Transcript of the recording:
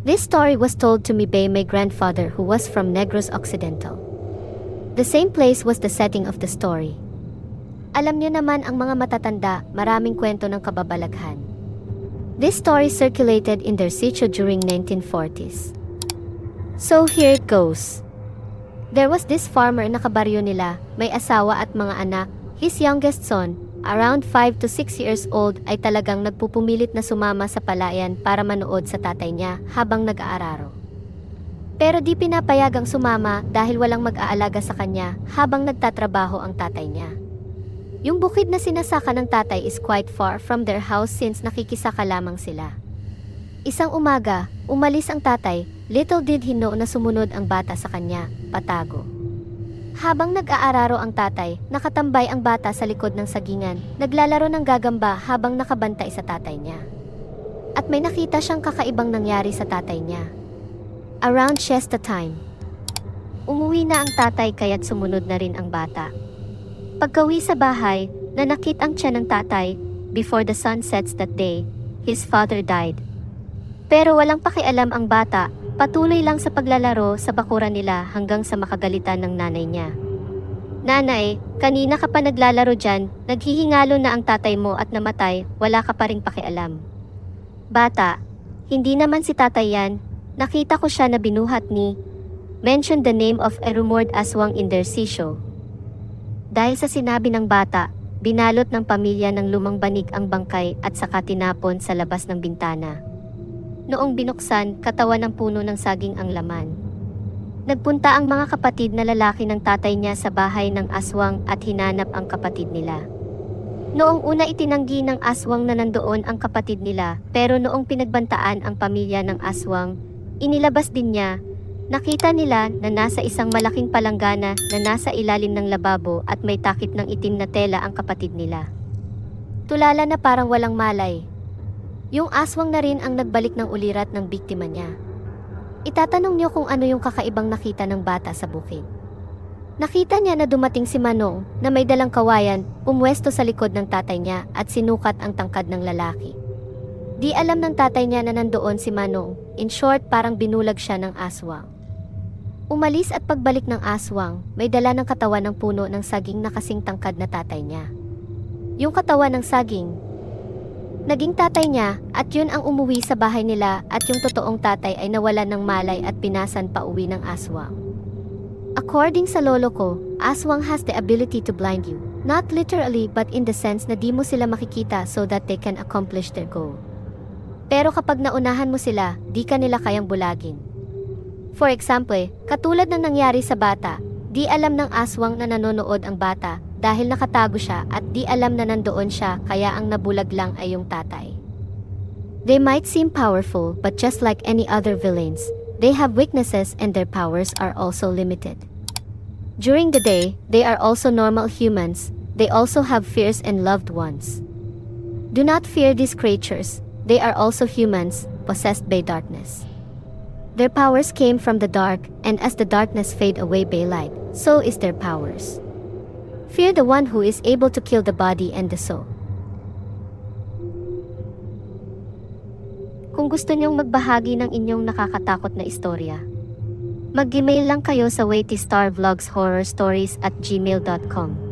This story was told to me by my grandfather who was from Negros Occidental. The same place was the setting of the story. Alam niyo naman ang mga matatanda, maraming kwento ng kababalaghan. This story circulated in their sitio during 1940s. So here it goes. There was this farmer na kabaryo nila, may asawa at mga anak. His youngest son, around 5 to 6 years old, ay talagang nagpupumilit na sumama sa palayan para manood sa tatay niya habang nag-aararo. Pero di pinapayagang sumama dahil walang mag-aalaga sa kanya habang nagtatrabaho ang tatay niya. Yung bukid na sinasaka ng tatay is quite far from their house since nakikisaka lamang sila. Isang umaga, umalis ang tatay, little did he know na sumunod ang bata sa kanya, patago. Habang nag-aararo ang tatay, nakatambay ang bata sa likod ng sagingan, naglalaro ng gagamba habang nakabantay sa tatay niya. At may nakita siyang kakaibang nangyari sa tatay niya. Around siesta time. Umuwi na ang tatay kaya't sumunod na rin ang bata. Pagkawi sa bahay, nanakit ang tiyan ng tatay, before the sun sets that day, his father died. Pero walang pakialam ang bata, patuloy lang sa paglalaro sa bakuran nila hanggang sa makagalitan ng nanay niya. Nanay, kanina ka pa naglalaro dyan, naghihingalo na ang tatay mo at namatay, wala ka pa ring pakialam. Bata, hindi naman si tatay yan, nakita ko siya na binuhat ni, mentioned the name of a rumored aswang in their sisyo. Dahil sa sinabi ng bata, binalot ng pamilya ng lumang banig ang bangkay at saka tinapon sa labas ng bintana. Noong binuksan, katawan ng puno ng saging ang laman. Nagpunta ang mga kapatid na lalaki ng tatay niya sa bahay ng aswang at hinanap ang kapatid nila. Noong una itinanggi ng aswang na nandoon ang kapatid nila, pero noong pinagbantaan ang pamilya ng aswang, inilabas din niya. Nakita nila na nasa isang malaking palanggana na nasa ilalim ng lababo at may takip ng itim na tela ang kapatid nila. Tulala na parang walang malay. Yung aswang na rin ang nagbalik ng ulirat ng biktima niya. Itatanong niyo kung ano yung kakaibang nakita ng bata sa bukid. Nakita niya na dumating si Manong na may dalang kawayan, pumwesto sa likod ng tatay niya at sinukat ang tangkad ng lalaki. Di alam ng tatay niya na nandoon si Manong, in short parang binulag siya ng aswang. Umalis at pagbalik ng aswang, may dala ng katawan ng puno ng saging na kasing tangkad na tatay niya. Yung katawan ng saging, naging tatay niya at yun ang umuwi sa bahay nila at yung totoong tatay ay nawalan ng malay at pinasan pa uwi ng aswang. According sa lolo ko, aswang has the ability to blind you. Not literally but in the sense na di mo sila makikita so that they can accomplish their goal. Pero kapag naunahan mo sila, di ka nila kayang bulagin. For example, katulad ng nangyari sa bata, di alam ng aswang na nanonood ang bata dahil nakatago siya at di alam na nandoon siya kaya ang nabulag lang ay yung tatay. They might seem powerful but just like any other villains, they have weaknesses and their powers are also limited. During the day, they are also normal humans, they also have fears and loved ones. Do not fear these creatures, they are also humans, possessed by darkness. Their powers came from the dark, and as the darkness fade away by light, so is their powers. Fear the one who is able to kill the body and the soul. Kung gusto niyong magbahagi ng inyong nakakatakot na istorya, mag-email lang kayo sa waitystarvlogshorrorstories at gmail.com.